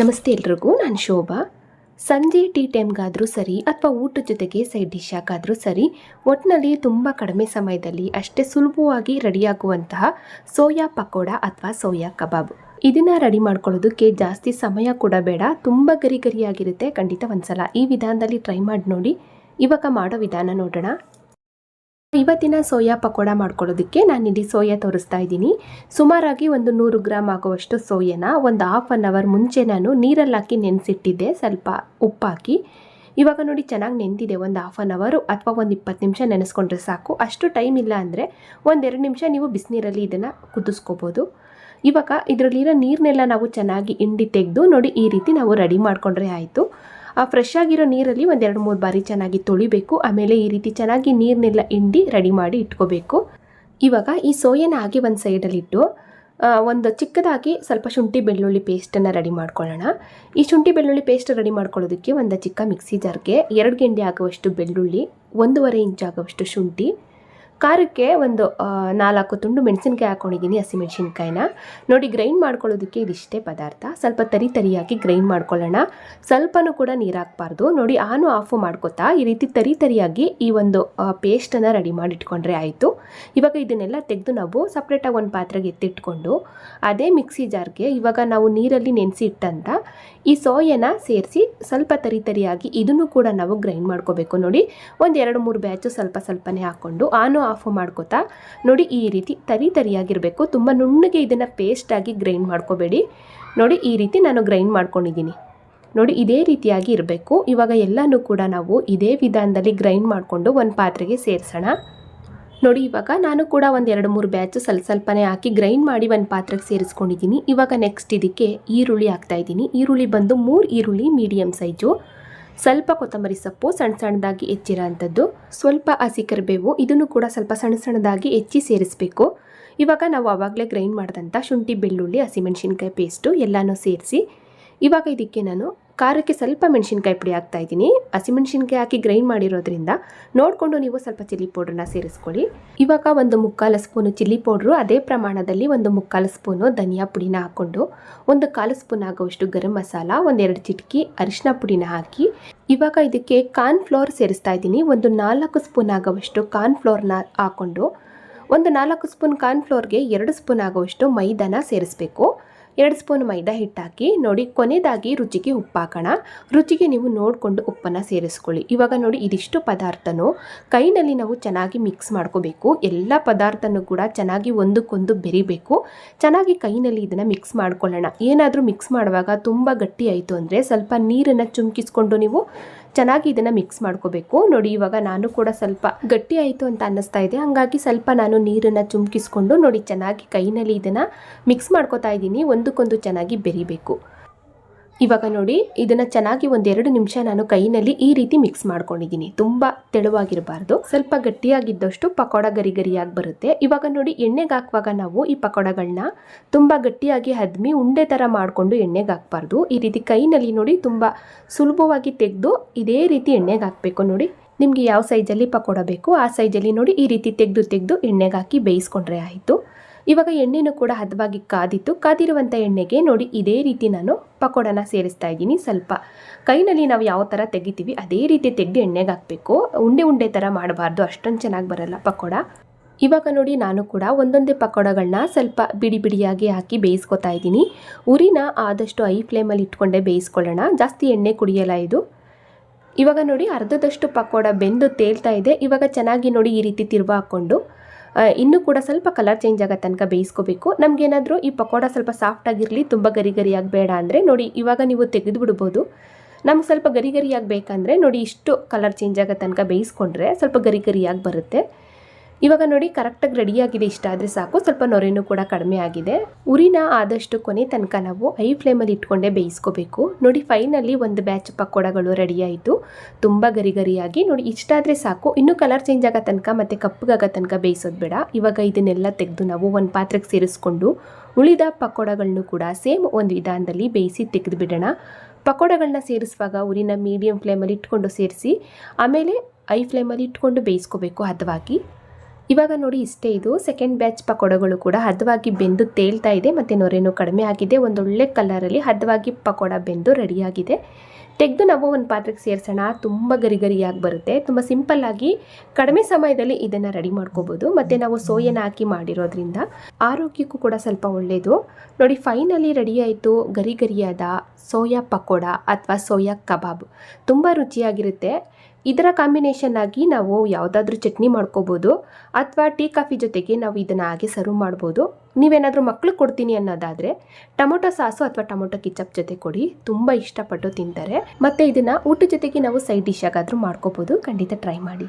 ನಮಸ್ತೆ ಎಲ್ರಿಗೂ, ನಾನು ಶೋಭಾ. ಸಂಜೆ ಟೀ ಟೈಮ್ಗಾದರೂ ಸರಿ ಅಥವಾ ಊಟದ ಜೊತೆಗೆ ಸೈಡ್ ಡಿಶ್ ಹಾಕಾದರೂ ಸರಿ ಒಟ್ಟಿನಲ್ಲಿ ತುಂಬ ಕಡಿಮೆ ಸಮಯದಲ್ಲಿ ಅಷ್ಟೇ ಸುಲಭವಾಗಿ ರೆಡಿಯಾಗುವಂತಹ ಸೋಯಾ ಪಕೋಡ ಅಥವಾ ಸೋಯಾ ಕಬಾಬ್. ಇದನ್ನು ರೆಡಿ ಮಾಡ್ಕೊಳ್ಳೋದಕ್ಕೆ ಜಾಸ್ತಿ ಸಮಯ ಕೂಡ ಬೇಡ, ತುಂಬ ಗರಿ ಗರಿಯಾಗಿರುತ್ತೆ ಖಂಡಿತ ಒಂದ್ಸಲ. ಈ ವಿಧಾನದಲ್ಲಿ ಟ್ರೈ ಮಾಡಿ ನೋಡಿ. ಇವಾಗ ಮಾಡೋ ವಿಧಾನ ನೋಡೋಣ. ಇವತ್ತಿನ ಸೋಯಾ ಪಕೋಡ ಮಾಡ್ಕೊಳ್ಳೋದಕ್ಕೆ ಇಲ್ಲಿ ಸೋಯಾ ತೋರಿಸ್ತಾ ಇದ್ದೀನಿ. ಸುಮಾರಾಗಿ ಒಂದು ನೂರು ಗ್ರಾಮ್ ಆಗುವಷ್ಟು ಸೋಯಾನ ಒಂದು ಹಾಫ್ ಆನ್ ಅವರ್ ಮುಂಚೆ ನಾನು ನೀರಲ್ಲಿ ಹಾಕಿ ನೆನೆಸಿಟ್ಟಿದ್ದೆ, ಸ್ವಲ್ಪ ಉಪ್ಪಾಕಿ. ಇವಾಗ ನೋಡಿ ಚೆನ್ನಾಗಿ ನೆಂದಿದೆ, ಒಂದು ಹಾಫ್ ಆನ್ ಅವರು ಅಥವಾ ಒಂದು ಇಪ್ಪತ್ತು ನಿಮಿಷ ನೆನೆಸ್ಕೊಂಡ್ರೆ ಸಾಕು. ಅಷ್ಟು ಟೈಮ್ ಇಲ್ಲ ಅಂದರೆ ಒಂದೆರಡು ನಿಮಿಷ ನೀವು ಬಿಸಿನೀರಲ್ಲಿ ಇದನ್ನು ಕುದಿಸ್ಕೋಬೋದು. ಇವಾಗ ಇದರಲ್ಲಿರೋ ನೀರನ್ನೆಲ್ಲ ನಾವು ಚೆನ್ನಾಗಿ ಹಿಂಡಿ ತೆಗೆದು ನೋಡಿ ಈ ರೀತಿ ನಾವು ರೆಡಿ ಮಾಡಿಕೊಂಡ್ರೆ ಆಯಿತು. ಆ ಫ್ರೆಶ್ ಆಗಿರೋ ನೀರಲ್ಲಿ ಒಂದೆರಡು ಮೂರು ಬಾರಿ ಚೆನ್ನಾಗಿ ತೊಳಿಬೇಕು. ಆಮೇಲೆ ಈ ರೀತಿ ಚೆನ್ನಾಗಿ ನೀರನ್ನೆಲ್ಲ ಹಿಂಡಿ ರೆಡಿ ಮಾಡಿ ಇಟ್ಕೋಬೇಕು. ಇವಾಗ ಈ ಸೋಯನ ಹಾಗೆ ಒಂದು ಸೈಡಲ್ಲಿಟ್ಟು ಒಂದು ಚಿಕ್ಕದಾಗಿ ಸ್ವಲ್ಪ ಶುಂಠಿ ಬೆಳ್ಳುಳ್ಳಿ ಪೇಸ್ಟನ್ನು ರೆಡಿ ಮಾಡ್ಕೊಳ್ಳೋಣ. ಈ ಶುಂಠಿ ಬೆಳ್ಳುಳ್ಳಿ ಪೇಸ್ಟ್ ರೆಡಿ ಮಾಡ್ಕೊಳ್ಳೋದಕ್ಕೆ ಒಂದು ಚಿಕ್ಕ ಮಿಕ್ಸಿ ಜಾರ್ಗೆ ಎರಡು ಗೆಂಡೆ ಆಗುವಷ್ಟು ಬೆಳ್ಳುಳ್ಳಿ, ಒಂದೂವರೆ ಇಂಚ್ ಆಗುವಷ್ಟು ಶುಂಠಿ ಖಾರಕ್ಕೆ ಒಂದು ನಾಲ್ಕು ತುಂಡು ಮೆಣಸಿನ್ಕಾಯಿ ಹಾಕ್ಕೊಂಡಿದ್ದೀನಿ ಹಸಿಮೆಣಸಿನ್ಕಾಯಿನ ನೋಡಿ ಗ್ರೈಂಡ್ ಮಾಡ್ಕೊಳ್ಳೋದಕ್ಕೆ ಇದಿಷ್ಟೇ ಪದಾರ್ಥ. ಸ್ವಲ್ಪ ತರಿ ತರಿಯಾಗಿ ಗ್ರೈಂಡ್ ಮಾಡ್ಕೊಳ್ಳೋಣ. ಸ್ವಲ್ಪನೂ ಕೂಡ ನೀರು ಹಾಕ್ಬಾರ್ದು. ನೋಡಿ, ಆನು ಆಫು ಮಾಡ್ಕೋತಾ, ಈ ರೀತಿ ತರಿ ತರಿಯಾಗಿ ಈ ಒಂದು ಪೇಸ್ಟನ್ನು ರೆಡಿ ಮಾಡಿ ಇಟ್ಕೊಂಡ್ರೆ ಆಯಿತು. ಇವಾಗ ಇದನ್ನೆಲ್ಲ ತೆಗೆದು ನಾವು ಸಪ್ರೇಟಾಗಿ ಒಂದು ಪಾತ್ರೆಗೆ ಎತ್ತಿಟ್ಕೊಂಡು, ಅದೇ ಮಿಕ್ಸಿ ಜಾರ್ಗೆ ಇವಾಗ ನಾವು ನೀರಲ್ಲಿ ನೆನೆಸಿ ಇಟ್ಟಂತ ಈ ಸೋಯನ ಸೇರಿಸಿ ಸ್ವಲ್ಪ ತರಿ ತರಿಯಾಗಿ ಇದನ್ನು ಕೂಡ ನಾವು ಗ್ರೈಂಡ್ ಮಾಡ್ಕೋಬೇಕು. ನೋಡಿ, ಒಂದು ಎರಡು ಮೂರು ಬ್ಯಾಚು ಸ್ವಲ್ಪ ಸ್ವಲ್ಪನೇ ಹಾಕ್ಕೊಂಡು, ಆನು ಆಫ್ ಮಾಡ್ಕೋತಾ, ನೋಡಿ ಈ ರೀತಿ ತರಿ ತರಿಯಾಗಿರಬೇಕು. ತುಂಬ ನುಣ್ಣಗೆ ಇದನ್ನು ಪೇಸ್ಟಾಗಿ ಗ್ರೈಂಡ್ ಮಾಡ್ಕೋಬೇಡಿ. ನೋಡಿ ಈ ರೀತಿ ನಾನು ಗ್ರೈಂಡ್ ಮಾಡ್ಕೊಂಡಿದ್ದೀನಿ. ನೋಡಿ ಇದೇ ರೀತಿಯಾಗಿ ಇರಬೇಕು. ಇವಾಗ ಎಲ್ಲನೂ ಕೂಡ ನಾವು ಇದೇ ವಿಧಾನದಲ್ಲಿ ಗ್ರೈಂಡ್ ಮಾಡಿಕೊಂಡು ಒಂದು ಪಾತ್ರೆಗೆ ಸೇರಿಸೋಣ. ನೋಡಿ ಇವಾಗ ನಾನು ಕೂಡ ಒಂದು ಎರಡು ಮೂರು ಬ್ಯಾಚು ಸ್ವಲ್ಪ ಸ್ವಲ್ಪನೇ ಹಾಕಿ ಗ್ರೈಂಡ್ ಮಾಡಿ ಒಂದು ಪಾತ್ರೆಗೆ ಸೇರಿಸ್ಕೊಂಡಿದ್ದೀನಿ. ಇವಾಗ ನೆಕ್ಸ್ಟ್ ಇದಕ್ಕೆ ಈರುಳ್ಳಿ ಹಾಕ್ತಾ ಇದ್ದೀನಿ. ಈರುಳ್ಳಿ ಬಂದು ಮೂರು ಈರುಳ್ಳಿ ಮೀಡಿಯಮ್ ಸೈಜು ಸ್ವಲ್ಪ ಕೊತ್ತಂಬರಿ ಸೊಪ್ಪು ಸಣ್ಣ ಸಣ್ಣದಾಗಿ ಹೆಚ್ಚಿರೋ ಅಂಥದ್ದು ಸ್ವಲ್ಪ ಹಸಿ ಕರಿಬೇವು, ಇದನ್ನು ಕೂಡ ಸ್ವಲ್ಪ ಸಣ್ಣ ಸಣ್ಣದಾಗಿ ಹೆಚ್ಚಿ ಸೇರಿಸಬೇಕು. ಇವಾಗ ನಾವು ಆವಾಗಲೇ ಗ್ರೈಂಡ್ ಮಾಡಿದಂಥ ಶುಂಠಿ ಬೆಳ್ಳುಳ್ಳಿ, ಹಸಿಮೆಣಸಿನ್ಕಾಯಿ ಪೇಸ್ಟು ಎಲ್ಲನೂ ಸೇರಿಸಿ, ಇವಾಗ ಇದಕ್ಕೆ ನಾನು ಖಾರಕ್ಕೆ ಸ್ವಲ್ಪ ಮೆಣಸಿನ್ಕಾಯಿ ಪುಡಿ ಹಾಕ್ತಾ ಇದ್ದೀನಿ. ಹಸಿಮೆಣಸಿನ್ಕಾಯಿ ಹಾಕಿ ಗ್ರೈಂಡ್ ಮಾಡಿರೋದ್ರಿಂದ ನೋಡಿಕೊಂಡು ನೀವು ಸ್ವಲ್ಪ ಚಿಲ್ಲಿ ಪೌಡ್ರನ್ನ ಸೇರಿಸ್ಕೊಳ್ಳಿ. ಇವಾಗ ಒಂದು ಮುಕ್ಕಾಲು ಸ್ಪೂನು ಚಿಲ್ಲಿ ಪೌಡ್ರು ಅದೇ ಪ್ರಮಾಣದಲ್ಲಿ ಒಂದು ಮುಕ್ಕಾಲು ಸ್ಪೂನು ಧನಿಯಾ ಪುಡಿನ ಹಾಕ್ಕೊಂಡು ಒಂದು ಕಾಲು ಸ್ಪೂನ್ ಆಗುವಷ್ಟು ಗರಂ ಮಸಾಲ, ಒಂದೆರಡು ಚಿಟಕಿ ಅರಿಶಿನ ಪುಡಿನ ಹಾಕಿ. ಇವಾಗ ಇದಕ್ಕೆ ಕಾರ್ನ್ ಫ್ಲೋರ್ ಸೇರಿಸ್ತಾ ಇದ್ದೀನಿ. ಒಂದು ನಾಲ್ಕು ಸ್ಪೂನ್ ಆಗುವಷ್ಟು ಕಾರ್ನ್ ಫ್ಲೋರ್ನ ಹಾಕ್ಕೊಂಡು ಒಂದು ನಾಲ್ಕು ಸ್ಪೂನ್ ಕಾರ್ನ್ ಫ್ಲೋರ್ಗೆ ಎರಡು ಸ್ಪೂನ್ ಆಗುವಷ್ಟು ಮೈದಾನ ಸೇರಿಸಬೇಕು. ಎರಡು ಸ್ಪೂನ್ ಮೈದಾ ಹಿಟ್ಟು ಹಾಕಿ ನೋಡಿ ಕೊನೆಯದಾಗಿ ರುಚಿಗೆ ಉಪ್ಪು ಹಾಕೋಣ ರುಚಿಗೆ ನೀವು ನೋಡಿಕೊಂಡು ಉಪ್ಪನ್ನು ಸೇರಿಸ್ಕೊಳ್ಳಿ. ಇವಾಗ ನೋಡಿ ಇದಿಷ್ಟು ಪದಾರ್ಥನೂ ಕೈನಲ್ಲಿ ನಾವು ಚೆನ್ನಾಗಿ ಮಿಕ್ಸ್ ಮಾಡ್ಕೋಬೇಕು. ಎಲ್ಲ ಪದಾರ್ಥನೂ ಕೂಡ ಚೆನ್ನಾಗಿ ಒಂದಕ್ಕೊಂದು ಬೆರಿಬೇಕು. ಚೆನ್ನಾಗಿ ಕೈನಲ್ಲಿ ಇದನ್ನು ಮಿಕ್ಸ್ ಮಾಡ್ಕೊಳ್ಳೋಣ. ಏನಾದರೂ ಮಿಕ್ಸ್ ಮಾಡುವಾಗ ತುಂಬ ಗಟ್ಟಿ ಆಯಿತು ಅಂದರೆ ಸ್ವಲ್ಪ ನೀರನ್ನು ಚುಮ್ಕಿಸ್ಕೊಂಡು ನೀವು ಚೆನ್ನಾಗಿ ಇದನ್ನು ಮಿಕ್ಸ್ ಮಾಡ್ಕೋಬೇಕು. ನೋಡಿ, ಇವಾಗ ನಾನು ಕೂಡ ಸ್ವಲ್ಪ ಗಟ್ಟಿ ಆಯ್ತು ಅಂತ ಅನ್ನಿಸ್ತಾ ಇದೆ. ಹಂಗಾಗಿ ಸ್ವಲ್ಪ ನಾನು ನೀರನ್ನು ಚುಮ್ಕಿಸ್ಕೊಂಡು ನೋಡಿ, ಚೆನ್ನಾಗಿ ಕೈನಲ್ಲಿ ಇದನ್ನು ಮಿಕ್ಸ್ ಮಾಡ್ಕೋತಾ ಇದ್ದೀನಿ. ಒಂದಕ್ಕೊಂದು ಚೆನ್ನಾಗಿ ಬೆರಿಬೇಕು. ಇವಾಗ ನೋಡಿ, ಇದನ್ನು ಚೆನ್ನಾಗಿ ಒಂದೆರಡು ನಿಮಿಷ ನಾನು ಕೈನಲ್ಲಿ ಈ ರೀತಿ ಮಿಕ್ಸ್ ಮಾಡ್ಕೊಂಡಿದ್ದೀನಿ. ತುಂಬ ತೆಳುವಾಗಿರಬಾರ್ದು. ಸ್ವಲ್ಪ ಗಟ್ಟಿಯಾಗಿದ್ದಷ್ಟು ಪಕೋಡ ಗರಿ ಗರಿಯಾಗಿ ಬರುತ್ತೆ. ಇವಾಗ ನೋಡಿ, ಎಣ್ಣೆಗೆ ಹಾಕುವಾಗ ನಾವು ಈ ಪಕೋಡಗಳನ್ನ ತುಂಬ ಗಟ್ಟಿಯಾಗಿ ಹದ್ಮಿ ಉಂಡೆ ಥರ ಮಾಡಿಕೊಂಡು ಎಣ್ಣೆಗೆ ಹಾಕಬಾರ್ದು. ಈ ರೀತಿ ಕೈನಲ್ಲಿ ನೋಡಿ ತುಂಬ ಸುಲಭವಾಗಿ ತೆಗೆದು ಇದೇ ರೀತಿ ಎಣ್ಣೆಗೆ ಹಾಕಬೇಕು ನೋಡಿ. ನಿಮಗೆ ಯಾವ ಸೈಜಲ್ಲಿ ಪಕೋಡ ಬೇಕು, ಆ ಸೈಜಲ್ಲಿ ನೋಡಿ ಈ ರೀತಿ ತೆಗೆದು ತೆಗೆದು ಎಣ್ಣೆಗೆ ಹಾಕಿ ಬೇಯಿಸ್ಕೊಂಡ್ರೆ ಆಯಿತು. ಇವಾಗ ಎಣ್ಣೆನೂ ಕೂಡ ಹದವಾಗಿ ಕಾದಿತ್ತು. ಕಾದಿರುವಂಥ ಎಣ್ಣೆಗೆ ನೋಡಿ ಇದೇ ರೀತಿ ನಾನು ಪಕೋಡನ ಸೇರಿಸ್ತಾ ಇದ್ದೀನಿ ಸ್ವಲ್ಪ. ಕೈನಲ್ಲಿ ನಾವು ಯಾವ ಥರ ತೆಗಿತೀವಿ ಅದೇ ರೀತಿ ತೆಗೆದು ಎಣ್ಣೆಗೆ ಹಾಕಬೇಕು. ಉಂಡೆ ಉಂಡೆ ಥರ ಮಾಡಬಾರ್ದು, ಅಷ್ಟೊಂದು ಚೆನ್ನಾಗಿ ಬರಲ್ಲ ಪಕೋಡ. ಇವಾಗ ನೋಡಿ ನಾನು ಕೂಡ ಒಂದೊಂದೇ ಪಕೋಡಗಳನ್ನ ಸ್ವಲ್ಪ ಬಿಡಿ ಬಿಡಿಯಾಗಿ ಹಾಕಿ ಬೇಯಿಸ್ಕೊತಾ ಇದ್ದೀನಿ. ಉರಿನ ಆದಷ್ಟು ಐ ಫ್ಲೇಮಲ್ಲಿ ಇಟ್ಕೊಂಡೇ ಬೇಯಿಸ್ಕೊಳ್ಳೋಣ. ಜಾಸ್ತಿ ಎಣ್ಣೆ ಕುಡಿಯಲ್ಲ ಇದು. ಇವಾಗ ನೋಡಿ ಅರ್ಧದಷ್ಟು ಪಕೋಡ ಬೆಂದು ತೇಲ್ತಾ ಇದೆ. ಇವಾಗ ಚೆನ್ನಾಗಿ ನೋಡಿ ಈ ರೀತಿ ತಿರುವ ಹಾಕ್ಕೊಂಡು ಇನ್ನೂ ಕೂಡ ಸ್ವಲ್ಪ ಕಲರ್ ಚೇಂಜ್ ಆಗೋ ತನಕ ಬೇಯಿಸ್ಕೋಬೇಕು. ನಮಗೇನಾದರೂ ಈ ಪಕೋಡ ಸ್ವಲ್ಪ ಸಾಫ್ಟ್ ಆಗಿರಲಿ, ತುಂಬ ಗರಿ ಗರಿಯಾಗಿ ಬೇಡ ಅಂದರೆ ನೋಡಿ ಇವಾಗ ನೀವು ತೆಗೆದು ಬಿಡ್ಬೋದು. ನಮ್ಗೆ ಸ್ವಲ್ಪ ಗರಿ ಗರಿಯಾಗಿ ಬೇಕಂದರೆ ನೋಡಿ ಇಷ್ಟು ಕಲರ್ ಚೇಂಜ್ ಆಗೋ ತನಕ ಬೇಯಿಸ್ಕೊಂಡ್ರೆ ಸ್ವಲ್ಪ ಗರಿ ಗರಿಯಾಗಿ ಬರುತ್ತೆ. ಇವಾಗ ನೋಡಿ ಕರೆಕ್ಟಾಗಿ ರೆಡಿಯಾಗಿದೆ ಇಷ್ಟ ಆದರೆ ಸಾಕು. ಸ್ವಲ್ಪ ನೊರೆನೂ ಕೂಡ ಕಡಿಮೆ ಆಗಿದೆ. ಉರಿನ ಆದಷ್ಟು ಕೊನೆ ತನಕ ನಾವು ಐ ಫ್ಲೇಮಲ್ಲಿ ಇಟ್ಕೊಂಡೇ ಬೇಯಿಸ್ಕೋಬೇಕು. ನೋಡಿ ಫೈನಲ್ಲಿ ಒಂದು ಬ್ಯಾಚ್ ಪಕೋಡಗಳು ರೆಡಿ ಆಯಿತು. ತುಂಬ ಗರಿ ಗರಿಯಾಗಿ ನೋಡಿ ಇಷ್ಟ ಆದರೆ ಸಾಕು. ಇನ್ನೂ ಕಲರ್ ಚೇಂಜ್ ಆಗೋ ತನಕ ಮತ್ತು ಕಪ್ಪಗಾಗೋ ತನಕ ಬೇಯಿಸೋದು ಬೇಡ. ಇವಾಗ ಇದನ್ನೆಲ್ಲ ತೆಗೆದು ನಾವು ಒಂದು ಪಾತ್ರೆಗೆ ಸೇರಿಸ್ಕೊಂಡು ಉಳಿದ ಪಕೋಡಗಳನ್ನು ಕೂಡ ಸೇಮ್ ಒಂದು ವಿಧಾನದಲ್ಲಿ ಬೇಯಿಸಿ ತೆಗೆದು ಬಿಡೋಣ ಪಕೋಡಗಳನ್ನ ಸೇರಿಸುವಾಗ ಉರಿನ ಮೀಡಿಯಂ ಫ್ಲೇಮಲ್ಲಿ ಇಟ್ಕೊಂಡು ಸೇರಿಸಿ, ಆಮೇಲೆ ಐ ಫ್ಲೇಮಲ್ಲಿ ಇಟ್ಕೊಂಡು ಬೇಯಿಸ್ಕೋಬೇಕು ಹದವಾಗಿ. ಇವಾಗ ನೋಡಿ ಇಷ್ಟೇ ಇದು. ಸೆಕೆಂಡ್ ಬ್ಯಾಚ್ ಪಕೋಡಗಳು ಕೂಡ ಹದವಾಗಿ ಬೆಂದು ತೇಲ್ತಾ ಇದೆ ಮತ್ತು ನೊರೆನೂ ಕಡಿಮೆ ಆಗಿದೆ. ಒಂದೊಳ್ಳೆ ಕಲರಲ್ಲಿ ಹದವಾಗಿ ಪಕೋಡ ಬೆಂದು ರೆಡಿಯಾಗಿದೆ ತೆಗೆದು ನಾವು ಒಂದು ಪಾತ್ರೆಗೆ ಸೇರಿಸೋಣ. ತುಂಬ ಗರಿ ಗರಿಯಾಗಿ ಬರುತ್ತೆ. ತುಂಬ ಸಿಂಪಲ್ಲಾಗಿ ಕಡಿಮೆ ಸಮಯದಲ್ಲಿ ಇದನ್ನು ರೆಡಿ ಮಾಡ್ಕೋಬೋದು. ಮತ್ತು ನಾವು ಸೋಯನ ಹಾಕಿ ಮಾಡಿರೋದ್ರಿಂದ ಆರೋಗ್ಯಕ್ಕೂ ಕೂಡ ಸ್ವಲ್ಪ ಒಳ್ಳೆಯದು ನೋಡಿ ಫೈನಲಿ ರೆಡಿ ಆಯಿತು. ಗರಿ ಗರಿಯಾದ ಸೋಯಾ ಪಕೋಡ ಅಥವಾ ಸೋಯಾ ಕಬಾಬ್. ತುಂಬ ರುಚಿಯಾಗಿರುತ್ತೆ. ಇದರ ಕಾಂಬಿನೇಷನ್ ಆಗಿ ನಾವು ಯಾವುದಾದ್ರೂ ಚಟ್ನಿ ಮಾಡ್ಕೋಬೋದು ಅಥವಾ ಟೀ, ಕಾಫಿ ಜೊತೆಗೆ ನಾವು ಇದನ್ನು ಹಾಗೆ ಸರ್ವ್ ಮಾಡ್ಬೋದು. ನೀವೇನಾದರೂ ಮಕ್ಳಿಗೆ ಕೊಡ್ತೀನಿ ಅನ್ನೋದಾದರೆ ಟೊಮೊಟೊ ಸಾಸು ಅಥವಾ ಟೊಮೊಟೊ ಕಿಚಪ್ ಜೊತೆ ಕೊಡಿ, ತುಂಬ ಇಷ್ಟಪಟ್ಟು ತಿಂತಾರೆ. ಮತ್ತು ಇದನ್ನು ಊಟದ ಜೊತೆಗೆ ನಾವು ಸೈಡ್ ಡಿಶ್ ಆಗಾದರೂ ಮಾಡ್ಕೋಬೋದು. ಖಂಡಿತ ಟ್ರೈ ಮಾಡಿ.